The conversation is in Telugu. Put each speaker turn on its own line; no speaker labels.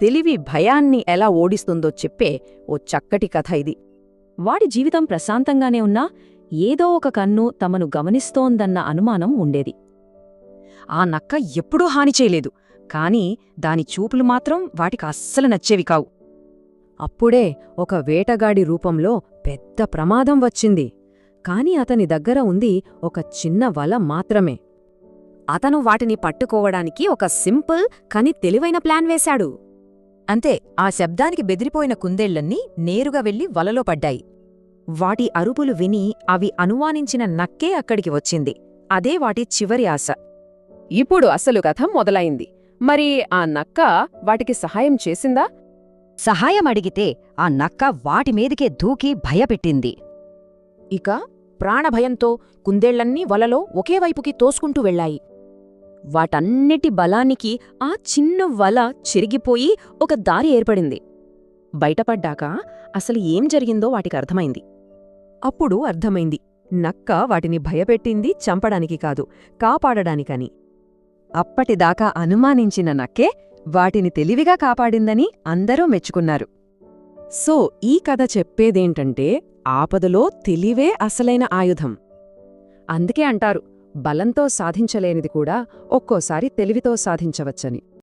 తెలివి భయాన్ని ఎలా ఓడిస్తుందో చెప్పే ఓ చక్కటి కథ ఇది.
వాడి జీవితం ప్రశాంతంగానే ఉన్నా ఏదో ఒక కన్ను తమను గమనిస్తోందన్న అనుమానం ఉండేది.
ఆ నక్క ఎప్పుడూ హాని చేయలేదు కాని దాని చూపులు మాత్రం వాటికి అస్సలు నచ్చేవి కావు. అప్పుడే ఒక వేటగాడి రూపంలో పెద్ద ప్రమాదం వచ్చింది కాని అతని దగ్గర ఉంది ఒక చిన్న వల మాత్రమే. అతను వాటిని పట్టుకోవడానికి ఒక సింపుల్ కాని తెలివైన ప్లాన్ వేశాడు. అంతే ఆ శబ్దానికి బెదిరిపోయిన కుందేళ్ళన్నీ నేరుగా వెళ్ళి వలలో పడ్డాయి. వాటి అరుపులు విని అవి అనుమానించిన నక్కే అక్కడికి వచ్చింది. అదే వాటి చివరి ఆశ.
ఇప్పుడు అసలు కథ మొదలైంది. మరి ఆ నక్క వాటికి సహాయం చేసిందా?
సహాయం అడిగితే ఆ నక్క వాటి మీదికే దూకి భయపెట్టింది.
ఇక ప్రాణభయంతో కుందేళ్ళన్నీ వలలో ఒకే వైపుకి తోసుకుంటూ వెళ్ళాయి వాటన్నిటి బలానికి ఆ చిన్న వల చిరిగిపోయి ఒక దారి ఏర్పడింది. బయటపడ్డాక అసలు ఏం జరిగిందో వాటికి అర్థమైంది. అప్పుడు అర్థమైంది నక్క వాటిని భయపెట్టింది చంపడానికి కాదు కాపాడడానికని. అప్పటిదాకా అనుమానించిన నక్కే వాటిని తెలివిగా కాపాడిందని అందరూ మెచ్చుకున్నారు. సో ఈ కథ చెప్పేదేంటంటే ఆపదలో తెలివే అసలైన ఆయుధం. అందుకే అంటారు బలంతో సాధించలేనిది కూడా ఒక్కోసారి తెలివితో సాధించవచ్చని.